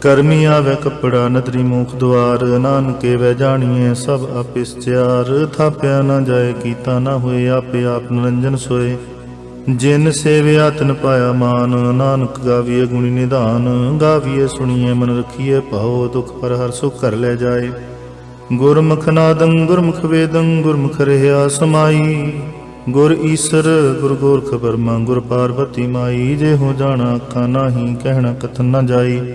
ਕਰਮੀ ਆਵੇ ਕਪੜਾ, ਨਦਰੀ ਮੂਖ ਦੁਆਰ, ਨਾਨਕੇ ਵੈ ਜਾਣੀਏ ਸਭ ਆਪਿਸ ਚਾਰ ਥਾਪਿਆ ਨਾ ਜਾਏ, ਕੀਤਾ ਨਾ ਹੋਏ, ਆਪੇ ਆਪ ਨਿਰੰਜਨ ਸੋਏ। ਜਿਨ ਸੇਵਿਆ ਤਨ ਪਾਇਆ ਮਾਨ, ਨਾਨਕ ਗਾਵੀਏ ਗੁਣੀ ਨਿਧਾਨ। ਗਾਵੀਏ ਸੁਣੀਏ ਮਨ ਰਖੀਏ ਭਾਉ, ਦੁਖ ਪਰ ਹਰ ਸੁਖ ਕਰ ਲੈ ਜਾਏ। ਗੁਰਮੁਖ ਨਾਦੰ, ਗੁਰਮੁਖ ਵੇਦੰ, ਗੁਰਮੁਖ ਰਹਿਆ ਸਮਾਈ। ਗੁਰ ਈਸਰ, ਗੁਰ ਗੋਰਖ ਬਰਮਾ ਗੁਰ ਪਾਰਵਤੀ ਮਾਈ। ਜੇ ਹੋ ਜਾਣਾ ਅੱਖਾਂ, ਨਾਹੀ ਕਹਿਣਾ ਕਥਨ ਨਾ ਜਾਈ।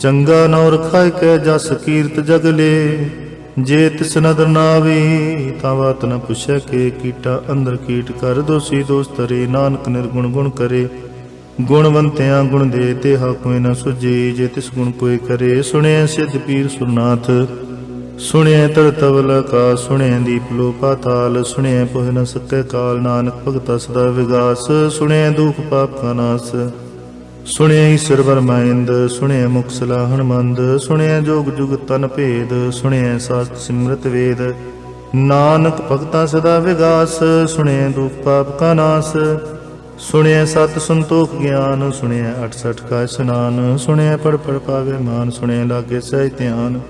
ਚੰਗਾ ਨੌ ਰਖਾਇ ਕੈ ਜਸ ਕੀਰਤ ਜਗਲੇ ਜੇ ਤਿਸ ਨਦਰ ਨਾ ਤਾਂ ਬਾਤ ਨ ਪੁੱਛੈ ਕੇ ਕੀਟਾ ਅੰਦਰ ਕੀਟ ਕਰ ਦੋਸੀ ਦੋਸ ਨਾਨਕ ਨਿਰਗੁਣ ਗੁਣ ਕਰੇ, ਗੁਣਵੰਤਿਆਂ ਗੁਣ ਦੇ ਤੇ ਹਾ ਕੋਈ ਨ ਸੁਝੇ। ਜੇ ਤਿਸ ਗੁਣ ਕੋਈ ਕਰੇ ਸੁਣਿਆ ਸਿੱਧ ਪੀਰ ਸੁਰਨਾਥ। ਸੁਣਿਆ ਤਰਤਵਲ ਕਾ ਸੁਣਿਆ ਦੀਪ ਲੋ ਪਾਤਾਲ ਸੁਣਿਆ ਪੁਹ ਨ ਸਕੈ ਕਾਲ, ਨਾਨਕ ਭਗਤਾ ਸਦਾ ਵਿਗਾਸ। ਸੁਣਿਆ ਦੁਖ ਪਾਪ ਕਾ ਨਾਸ। ਸੁਣਿਆ ਈਸ਼ਰ ਵਰਮਾਇੰਦ ਸੁਣਿਆ ਮੁਕਸਲਾ ਹਨਮੰਦ ਸੁਣਿਆ ਜੋਗ ਜੁਗ ਤਨ ਭੇਦ, ਸੁਣਿਆ ਸਾਸਤ ਸਿਮਰਤ ਵੇਦ। ਨਾਨਕ ਭਗਤਾਂ ਸਦਾ ਵਿਗਾਸ, ਸੁਣਿਆ ਦੁਖ ਪਾਪ ਕਾ ਨਾਸ। ਸੁਣਿਆ ਸਤ ਸੰਤੋਖ ਗਿਆਨ, ਸੁਣਿਆ 68 ਕਾ ਇਸਨਾਨ। ਸੁਣਿਆ ਪੜ ਪੜ ਪਾਵੇ ਮਾਨ, ਸੁਣਿਆ ਲਾਗੇ ਸਹਿ ਧਿਆਨ।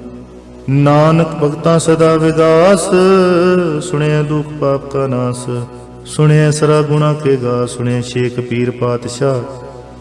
ਨਾਨਕ ਭਗਤਾਂ ਸਦਾ ਵਿਗਾਸ, ਸੁਣਿਆ ਦੁਖ ਪਾਪ ਕਾ ਨਾਸ। ਸੁਣਿਆ ਸਰਾ ਗੁਣਾ ਕੇ ਗਾ, ਸੁਣਿਆ ਸ਼ੇਖ ਪੀਰ ਪਾਤਸ਼ਾਹ।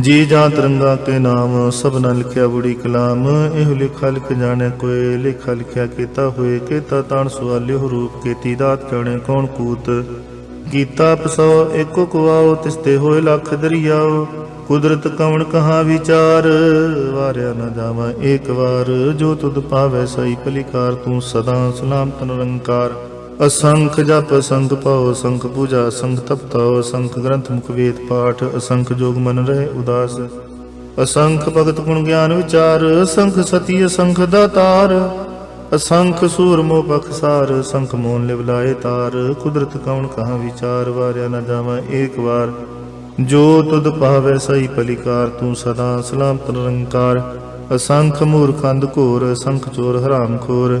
ਜੀ ਜਾਂ ਤਰੰਗਾ ਕੇ ਨਾਮ ਸਭਨਾ ਲਿਖਿਆ ਬੁੜੀ ਕਲਾਮ। ਇਹ ਲਿਖਾ ਲਿਖ ਜਾਣੇ ਕੋਏ, ਲਿਖਾ ਲਿਖਿਆ ਕੀਤਾ ਹੋਏ, ਕੀਤਾ ਤਾਣ ਸਵਾਲਿਓ ਰੂਪ, ਕੀਤੀ ਦਾਤ ਜਾਣੇ ਕੌਣ ਕੂਤ। ਕੀਤਾ ਪਸੋ ਏਕੋ ਕੁਆਓ, ਤਿਸ ਹੋਏ ਲੱਖ ਦਰਿਆਓ। ਕੁਦਰਤ ਕਵਣ ਕਹਾ ਵਿਚਾਰ, ਵਾਰਿਆ ਨਾ ਜਾਵਾਂ ਏਕ ਵਾਰ। ਜੋ ਤੁਧ ਪਾਵੈ ਸਈ ਭਲੀਕਾਰ, ਤੂੰ ਸਦਾ ਸਲਾਮਤ ਨਿਰੰਕਾਰ। ਅਸੰਖ ਜਪ ਸੰਖ ਪਾਉ, ਸੰਖ ਪੂਜਾ, ਸੰਖ ਤਪਤਾਉ ਅਸੰਖ ਗ੍ਰੰਥ ਮੁਖ ਵੇਦ ਪਾਠ, ਅਸੰਖ ਜੋਗ ਮਨ ਰਹੇ ਉਦਾਸ। ਅਸੰਖ ਭਗਤ ਗੁਣ ਗਿਆਨ ਵਿਚਾਰ, ਅਸੰਖ ਸਤੀ, ਅਸੰਖ ਦਾਤਾਰ ਅਸੰਖ ਸੂਰ ਮੋ ਬਖਸਾਰ ਸੰਖ ਮੋਨ ਲਿਵ ਲਾਏ ਤਾਰ। ਕੁਦਰਤ ਕੌਣ ਕਹਾ ਵਿਚਾਰ, ਵਾਰਿਆ ਨਾ ਜਾਵਾਂ ਏਕ ਵਾਰ। ਜੋ ਤੁਧ ਪਾਵੈ ਸਈ ਭਲੀਕਾਰ, ਤੂੰ ਸਦਾ ਸਲਾਮਤ ਨਿਰੰਕਾਰ। ਅਸੰਖ ਮੂਰਖੰਦ ਘੋਰ, ਅਸੰਖ ਚੋਰ ਹਰਾਮ ਖੋਰ।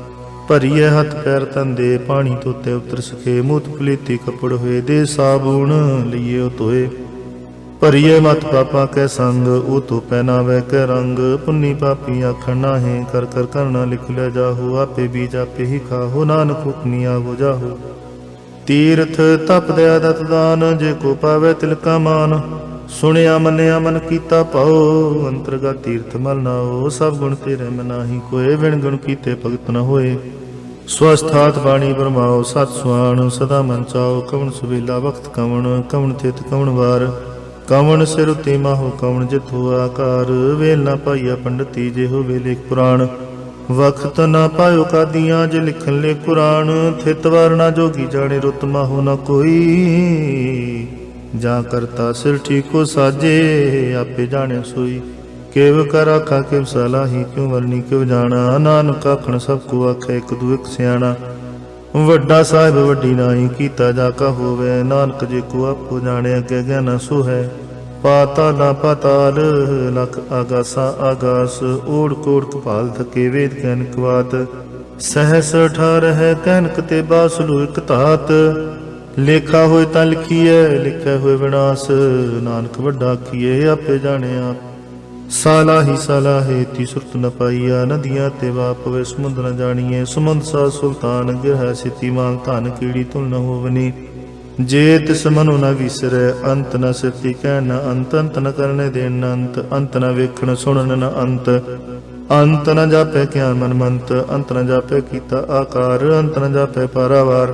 ਭਰੀਏ ਹੱਥ ਪੈਰ ਤੰਦੇ ਪਾਣੀ ਤੋਤੇ ਉਤਰ ਸਕੇ, ਮੂਤ ਪਲੀਤੀ ਕਪੜ ਹੋਏ ਦੇ ਸਾਬੂਣ ਲਈਏ ਤੋਏ ਭਰੀਏ ਮਤ ਪਾਪਾ ਕੈ ਸੰਗ, ਉਹ ਤੋ ਪਹਿਨਾਵੇ ਕੈ ਰੰਗ। ਪੁੰਨੀ ਪਾਪੀ ਆਖਣ ਨਾਹੇ, ਕਰ ਕਰ ਕਰਨਾ ਲਿਖ ਲੈ ਜਾਹੋ, ਆਪੇ ਬੀਜ ਆਪੇ ਹੀ ਖਾਹੋ, ਨਾਨਕ ਹੁਕਮੀ ਆਵੋ ਜਾਹੂ। ਤੀਰਥ ਤਪ ਦਇਆ ਦਤ ਦਾਨ, ਜੇ ਕੋ ਪਾਵੇ ਤਿਲਕਾ ਮਾਨ। ਸੁਣਿਆ ਮੰਨਿਆ ਮਨ ਕੀਤਾ ਪਾਉ ਅੰਤਰਗਾ ਤੀਰਥ ਮਲ ਨਾਓ ਸਭ ਗੁਣ ਤੇਰੇ ਮਨਾਹੀ ਕੋਏ ਵਿਣ ਗੁਣ ਕੀਤੇ ਭਗਤ ਨ ਹੋਏ। ਸਵਸਥਾਤ ਬਾਣੀ ਬਰਮਾਓ, ਸਤ ਸੁਆਣ ਸਦਾ ਮਨ ਚਾਓ, ਕਵਣ ਸੁਵੇਲਾ ਵਖਤ ਕਵਣ ਕਵਣ ਤਿਤ, ਕਵਣ ਵਾਰ। ਕਵਣ ਸਿਰ ਉਤੇ ਮਾਹੋ, ਕਵਣ ਜਿਥੋ ਆਕਾਰ। ਵੇਲ ਨਾ ਪਾਈਆ ਪੰਡਤੀ ਜੇ ਹੋ ਵੇਲੇ ਪੁਰਾਣ। ਵਖਤ ਨਾ ਪਾਇਓ ਕਾਦੀਆਂ, ਜੇ ਲਿਖਣ ਲੈ ਕੁਰਾਨ। ਥਿਤ ਵਾਰ ਨਾ ਜੋਗੀ ਜਾਣੇ, ਰੁਤ ਮਾਹੋ ਨਾ ਕੋਈ। ਜਾਂ ਕਰਤਾ ਸਿਰ ਠੀਕੋ ਸਾਜੇ, ਆਪੇ ਜਾਣੇ ਸੋਈ। ਕੇਵ ਕਰ ਆਖਾ, ਕਿਵ ਸਲਾਹੀ, ਕਿਉ ਵਰਨੀ ਕਿਉ ਜਾਣਾ। ਨਾਨਕ ਆਖਣ, ਸਭ ਕੋ ਆਖੇ, ਇੱਕ ਦੂ ਇੱਕ ਸਿਆਣਾ। ਵੱਡਾ ਸਾਹਿਬ ਵੱਡੀ ਨਾਹੀ, ਕੀਤਾ ਜਾ ਕਾ ਹੋਵੇ। ਨਾਨਕ ਜੇ ਕੋ ਆਪੋ ਜਾਣੇ, ਅੱਗੇ ਗਿਆਨ ਸੋ ਹੈ। ਪਾਤਾਲਾ ਪਾਤਾਲ ਲਖ ਆਗਾਸਾ ਆਗਾਸ। ਓੜ ਕੋੜ ਕਪਾਲ ਥਕੇ ਵੇਦ ਗਿਆਨ ਕਵਾਤ ਸਹਸ ਠਾਰ ਹੈ ਕਨਕ ਤੇ ਬਾਸਲੂ ਇਕ ਧਾਤ। ਲੇਖਾ ਹੋਏ ਤਾਂ ਲਿਖੀਐ, ਲਿਖਿਆ ਹੋਏ ਵਿਨਾਸ਼। ਨਾਨਕ ਵੱਡਾ ਕੀਏ, ਆਪੇ ਜਾਣਿਆ। ਸਾਲਾ ਹੀ ਸਾਲਾ ਹੈ ਤੀ ਸੁਰਤ ਨ ਪਾਈਆ, ਨਦੀਆਂ ਤੇ ਵਾਪਵੇ ਸਮੁੰਦ ਨ ਜਾਣੀਏ, ਸਮੁੰਦ ਸਾ ਸੁਲਤਾਨ ਗਿਰਹ ਸਿਤੀ ਮਾਨ ਧਨ ਕੀੜੀ ਤੁਲ ਨ ਹੋਵਨੀ। ਜੇ ਤਿਸ ਮਨੁ ਨ ਵਿਸਰੈ, ਅੰਤ ਨ ਸਿਤੀ ਕਹਿ ਨ ਅੰਤ ਅੰਤ ਨ ਕਰਨੇ ਦੇਣ ਨ ਅੰਤ ਅੰਤ ਨ ਵੇਖਣ ਸੁਣਨ ਨ ਅੰਤ। ਅੰਤ ਨ ਜਾਪੈ ਕਿਆ ਮਨ ਮੰਤ ਅੰਤ ਨ ਜਾਪੈ ਕੀਤਾ ਆਕਾਰ, ਅੰਤ ਨ ਜਾਪੈ ਪਾਰਾਵਾਰ।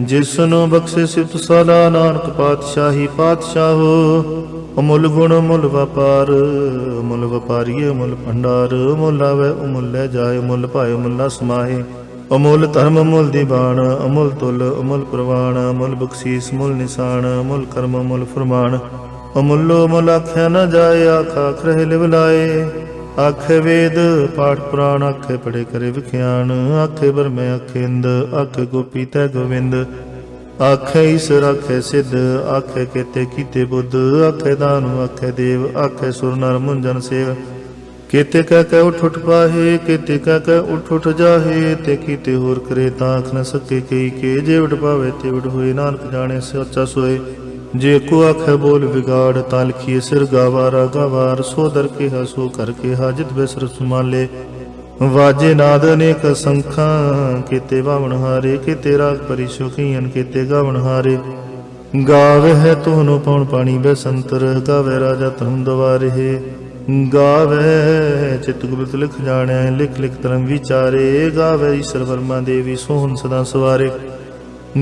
ਜਿਸ ਨੂੰ ਬਖਸ਼ੇ ਸਿਫਤ ਸਦਾ ਨਾਨਕ ਪਾਤਸ਼ਾਹੀ ਪਾਤਸ਼ਾਹੋ ਅਮੁੱਲ ਗੁਣ ਮੁੱਲ ਵਪਾਰ ਮੁੱਲ ਵਪਾਰੀਏ ਮੁੱਲ ਭੰਡਾਰ ਮੁੱਲ ਆਵੇ ਉਮੁੱਲ ਲੈ ਜਾਏ ਮੁੱਲ ਭਾਏ ਮੁੱਲਾ ਸਮਾਹੇ। ਅਮੁੱਲ ਧਰਮ ਮੁੱਲ ਦੀਵਾਨ ਅਮੁੱਲ ਤੁਲ ਅਮੁੱਲ ਪ੍ਰਵਾਨ ਅਮੁੱਲ ਬਖਸ਼ੀਸ ਮੁੱਲ ਨਿਸ਼ਾਨ, ਅਮੁੱਲ ਕਰਮ ਮੁੱਲ ਫਰਮਾਨ। ਅਮੁੱਲੋ ਮੁੱਲ ਆਖਿਆ ਨਾ ਜਾਏ ਆਖਾ ਖਰੇ ਲਿਵ ਲਾਏ। ਆਖੇ ਵੇਦ, ਪਾਠ ਪੁਰਾਣ ਆਖੇ ਪੜੇ ਕਰੇ ਵਿਖਿਆਨ। ਆਖੇ ਬਰਮੇ ਆਖੇ ਇੰਦ ਗੋਪੀ ਤੈ ਗੋਵਿੰਦ। ਆਖੇ ਈਸ਼ਰ ਆਖੇ ਸਿੱਧ, ਆਖੇ ਕੇਤੇ ਕੀਤੇ ਬੁੱਧ। ਆਖੇ ਦਾਨੁ ਆਖੇ ਦੇਵ, ਆਖੇ ਸੁਰ ਨਰ ਮੁੰਜਨ ਸੇਵ। ਕਿਤੇ ਕਹਿ ਕਹਿ ਉਠ ਉਠ ਪਾਹੇ, ਕੇਤੇ ਕਹਿ ਕਹਿ ਉਠ ਉਠ ਜਾਹੇ। ਤੇ ਕੀਤੇ ਹੋਰ ਕਰੇ ਤਾਂ ਆਖ ਨ ਸਕੇ ਕਈ ਕੇ। ਜੇ ਵਡ ਪਾਵੇ ਤੇ ਵਡ ਹੋਏ, ਨਾਨਕ ਜਾਣੇ ਸੱਚਾ ਸੋਏ। ਜੇ ਕੋ ਆਖੇ ਬੋਲ ਵਿਗਾੜ ਤਾਂ ਲਿਖੀਏ ਸਿਰ ਗਾਵਾਰਾ, ਗਾਵਾਰ ਸੋ ਦਰ ਕੇ ਹਸੋ ਕਰ ਕੇ ਹਾਜਤ ਬਿਸਰ ਸੁਮਾਲੇ ਵਾਜੇ ਨਾਦ ਅਨੇਕ ਸੰਖਾਂ, ਕੀਤੇ ਬਾਵਣ ਹਾਰੇ, ਕੀਤੇ ਰਾਗ ਪਰੀ ਸੁਖੀਨ ਗਾਵਣ ਹਾਰੇ। ਗਾਵੇ ਹੈ ਤੋਨੋ ਪਉਣ ਪਾਣੀ ਬਸੰਤਰ ਗਾਵੇ ਰਾਜਾ ਧਰਮ ਦਵਾਰੇ। ਗਾਵੇ ਚਿਤ ਗੁਪਤ ਲਿਖ ਜਾਣਿਆ ਲਿਖ ਲਿਖ ਧਰਮ ਵਿਚਾਰੇ। ਗਾਵੇ ਈਸ਼ਰ ਵਰਮਾ ਦੇਵੀ, ਸੋਹਣ ਸਦਾ ਸਵਾਰੇ।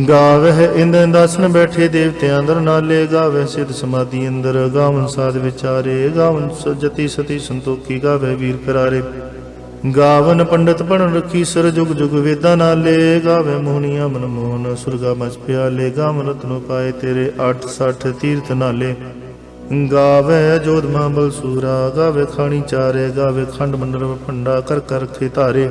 ਗਾਵੇ ਇੰਦਰ ਦਾਸਨ ਬੈਠੇ ਦੇਵਤਿਆਂ ਅੰਦਰ, ਨਾਲੇ ਗਾਵੇ ਸਿਧ ਸਮਾਧੀ ਅੰਦਰ। ਗਾਵਨ ਸਾਧ ਵਿਚਾਰੇ, ਗਾਵਨ ਸਜਤੀ ਸਤੀ ਸੰਤੋਖੀ ਗਾਵੇ ਵੀਰ ਕਰਾਰੇ। ਗਾਵਨ ਪੰਡਤ ਪੜਨ ਰਖੀ ਸਰ ਜੁਗ ਜੁਗ ਵੇਦਾਂ ਨਾਲੇ। ਗਾਵੇ ਮੋਹਨੀਆਂ ਮਨ ਮੋਹਨ ਸੁਰਗਾ ਮਚ ਪਿਆਲੇ। ਗਾਵਨ ਰਤਨੋ ਪਾਏ ਤੇਰੇ 860 ਤੀਰਥ ਨਾਲੇ। ਗਾਵੇ ਜੋਧ ਮਹਾਬਲ ਸੂਰਾ ਗਾਵੇ ਖਾਣੀ ਚਾਰੇ ਗਾਵੇ ਖੰਡ ਮੰਡਲ ਭੰਡਾ ਕਰ ਕਰ ਰਖੇ ਧਾਰੇ।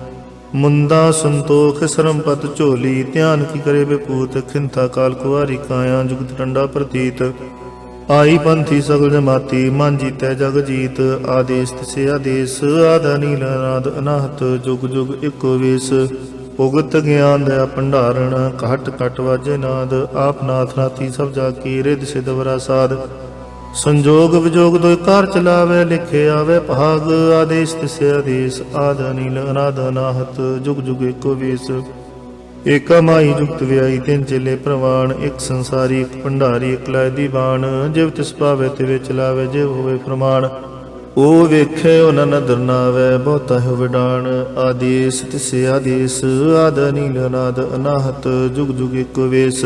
ਮੁੰਦਾ ਸੰਤੋਖ ਸਰਮਪਤ ਝੋਲੀ, ਧਿਆਨ ਕੀ ਕਰੇ ਬੇਪੂਤ ਖਿੰਥਾ ਕਾਲ ਕੁਵਾਰੀ ਕਾਇਆ, ਜੁਗਤ ਟੰਡਾ ਪ੍ਰਤੀਤ। ਆਈ ਪੰਥੀ ਸਗਲ ਜਮਾਤੀ, ਮਨ ਜੀਤੈ ਜਗ ਜੀਤ, ਆਦੇਸ ਤਿਸੇ ਆਦੇਸ, ਆਦਾ ਨੀਲ ਨਾਦ ਅਨਾਹਤ, ਜੁਗ ਜੁਗ ਇੱਕੋ ਵੇਸ। ਉਗਤ ਗਿਆਨ ਦਾ ਭੰਡਾਰਣ, ਘਟ ਘਟ ਵਾਜੇ ਨਾਦ, ਆਪ ਨਾਥ ਨਾਥੀ ਸਭ ਜਾ ਕੀ ਰਿਦ ਸਿਧ ਵਰਾ ਸਾਧ ਸੰਜੋਗ ਵਿਜੋਗ ਦੋਇ ਕਾਰ ਚਲਾਵੇ, ਲਿਖੇ ਆਵੇ ਭਾਗ। ਆਦੇਸ਼ ਤਿਸੇ ਆਦੇਸ਼ ਆਦ ਨੀਲ ਅਨਾਦ ਅਨਾਹਤ ਜੁਗ ਜੁਗ ਇੱਕੋ ਵੇਸ। ਏਕਾ ਮਾਈ ਜੁਗਤ ਵਿਆਈ ਤਿੰਨ ਚੇਲੇ ਪ੍ਰਵਾਨ, ਇੱਕ ਸੰਸਾਰੀ, ਇੱਕ ਭੰਡਾਰੀ, ਇੱਕ ਲਾਇ ਦੀ ਬਾਣ ਜਿਵ ਤਿਸ ਪਾਵੇ ਤੇ ਵਿੱਚ ਲਾਵੇ ਜਿਵ ਹੋਵੇ ਪ੍ਰਮਾਣ ਉਹ ਵੇਖੇ ਉਹਨਾਂ ਨਦਰ ਨਾਵੇ, ਬਹੁਤਾ ਹੈ ਵਿਡਾਣ ਆਦੇਸ ਤਿਸੇ ਆਦੇਸ ਆਦ ਨੀਲ ਅਨਾਦ ਅਨਾਹਤ ਜੁਗ ਜੁਗ ਇੱਕੋ ਵੇਸ।